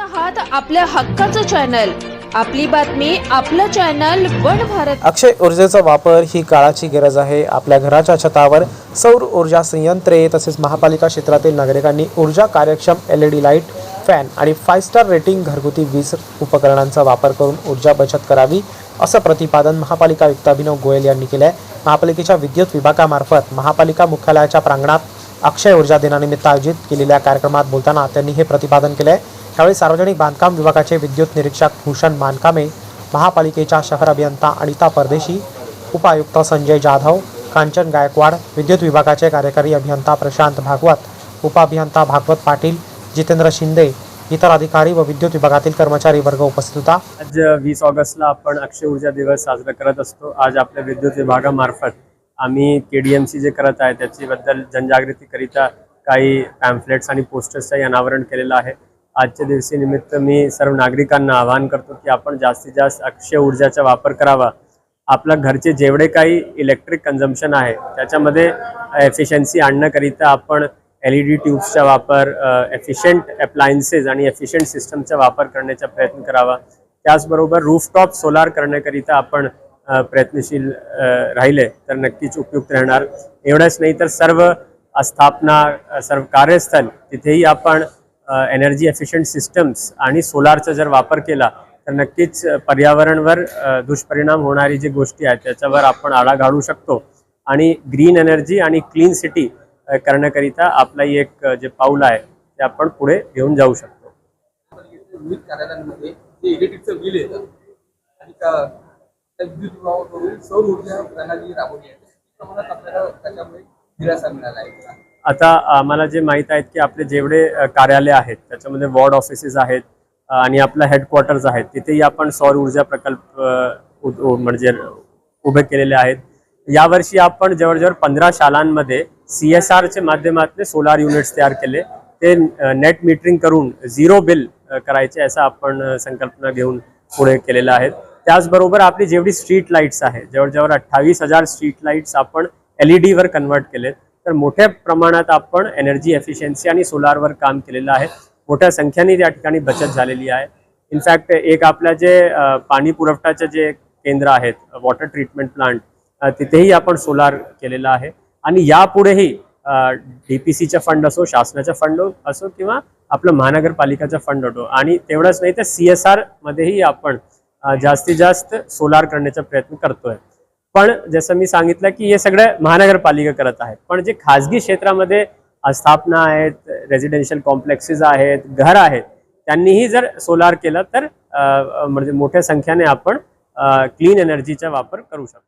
आहात आपल्या हक्काचं चॅनल आपली बातमी आपलं चॅनल वन भारत. अक्षय ऊर्जेचा वापर ही काळाची गरज आहे. आपल्या घराच्या छतावर सौर ऊर्जा संयंत्रे तसेच महापालिका क्षेत्रातील नागरिकांनी ऊर्जा कार्यक्षम L E D light fan आणि फाय स्टार रेटिंग घरगुती वीज उपकरणांचा वापर करून ऊर्जा बचत करावी असं प्रतिपादन महापालिका आयुक्त अभिनव गोयल यांनी केलं आहे महापालिकेच्या विद्युत विभागामार्फत महापालिका मुख्यालयाच्या प्रांगणात अक्षय ऊर्जा दिनानिमित्त आयोजित केलेल्या कार्यक्रमात बोलताना त्यांनी हे प्रतिपादन केलं आहे त्यावेळी सार्वजनिक बांधकाम विभागाचे विद्युत निरीक्षक भूषण मानकामे महापालिकेच्या शहर अभियंता अनिता परदेशी उपायुक्त संजय जाधव कांचन गायकवाड विद्युत विभागाचे कार्यकारी अभियंता प्रशांत भागवत उपअभियंता भागवत पाटील जितेंद्र शिंदे इतर अधिकारी व विद्युत विभागातील कर्मचारी वर्ग उपस्थित होता. आज वीस ऑगस्टला आपण अक्षय ऊर्जा दिवस साजरा करत असतो. आज आपल्या विद्युत विभागामार्फत आम्ही के डी एम सी जे करत आहे त्याच्याबद्दल जनजागृतीकरिता काही पॅम्फलेट्स आणि पोस्टर्सचं अनावरण केलेलं आहे. आजच्या दिवशी निमित्त मी सर्व नागरिकांना आवाहन करतो की आपण जास्तीत जास्त अक्षय ऊर्जाचा वापर करावा. आपल्या घरचे जेवढे काही इलेक्ट्रिक कन्झम्पन आहे त्याच्यामध्ये एफिशियन्सी आणण्याकरिता आपण एल ई डी ट्यूब्सचा वापर एफिशियंट अप्लायन्सेस आणि एफिशियंट सिस्टमचा वापर करण्याचा प्रयत्न करावा. त्याचबरोबर रूफटॉप सोलार करण्याकरिता आपण प्रयत्नशील राहिले तर नक्कीच उपयुक्त राहणार. एवढंच नाही तर सर्व स्थापना सर्व कार्यस्थल तिथेही आपण एनर्जी एफिशियंट सिस्टम्स आणि सोलारचा जर वापर केला तर नक्कीच पर्यावरणवर दुष्परिणाम होणारी जी गोष्टी आहेत त्याच्यावर आपण आळा घालू शकतो. आणि ग्रीन एनर्जी आणि क्लीन सिटी करण्याकरिता आपला एक जे पाऊल आहे ते आपण पुढे घेऊन जाऊ शकतो. विद्युत सौर ऊर्जा प्रणाली राबवली आहे. प्रमाणात आपल्याला त्याच्यामुळे दिलासा मिळाला आहे. आता आम्हाला जे माहीत आहेत की आपले जेवढे कार्यालय आहेत त्याच्यामध्ये वॉर्ड ऑफिसेस आहेत आणि आपला हेडक्वार्टर्स आहेत तिथेही आपण सौर ऊर्जा प्रकल्प म्हणजे उभे केलेले आहेत. यावर्षी आपण जवळजवळ पंधरा शालांमध्ये सी एस आरच्या माध्यमातून सोलार युनिट्स तयार केले. ते नेट मीटरिंग करून झिरो बिल करायचे असं आपण संकल्पना घेऊन पुढे केलेलं आहे. त्याचबरोबर आपली जेवढी स्ट्रीट लाईट्स आहेत जवळजवळ अठ्ठावीस हजार स्ट्रीट लाईट्स आपण एल ई डीवर कन्वर्ट केलेत. तर मोठ्या प्रमाणात आपण एनर्जी एफिशियन्सी आणि सोलारवर काम केलेलं आहे. मोठ्या संख्येने त्या ठिकाणी बचत झालेली आहे. इनफॅक्ट एक आपल्या जे पाणी पुरवठ्याचे जे केंद्र आहेत वॉटर ट्रीटमेंट प्लांट तिथेही आपण सोलार केलेलं आहे. आणि यापुढेही डी पी सीचा फंड असो शासनाचा फंड असो किंवा आपलं महानगरपालिकाचा फंड असो. आणि तेवढंच नाही तर सी एस आरमध्येही आपण जास्तीत जास्त सोलार करण्याचा प्रयत्न करतोय. पण जसं मी सांगितलं की हे सगळं महानगरपालिका करत आहे पण जे खाजगी क्षेत्रामध्ये स्थापना आहेत रेसिडेन्शियल कॉम्प्लेक्सेस आहेत घर आहेत त्यांनीही जर सोलार केलं तर म्हणजे मोठ्या संख्येने आपण क्लीन एनर्जीचा वापर करू शकतो.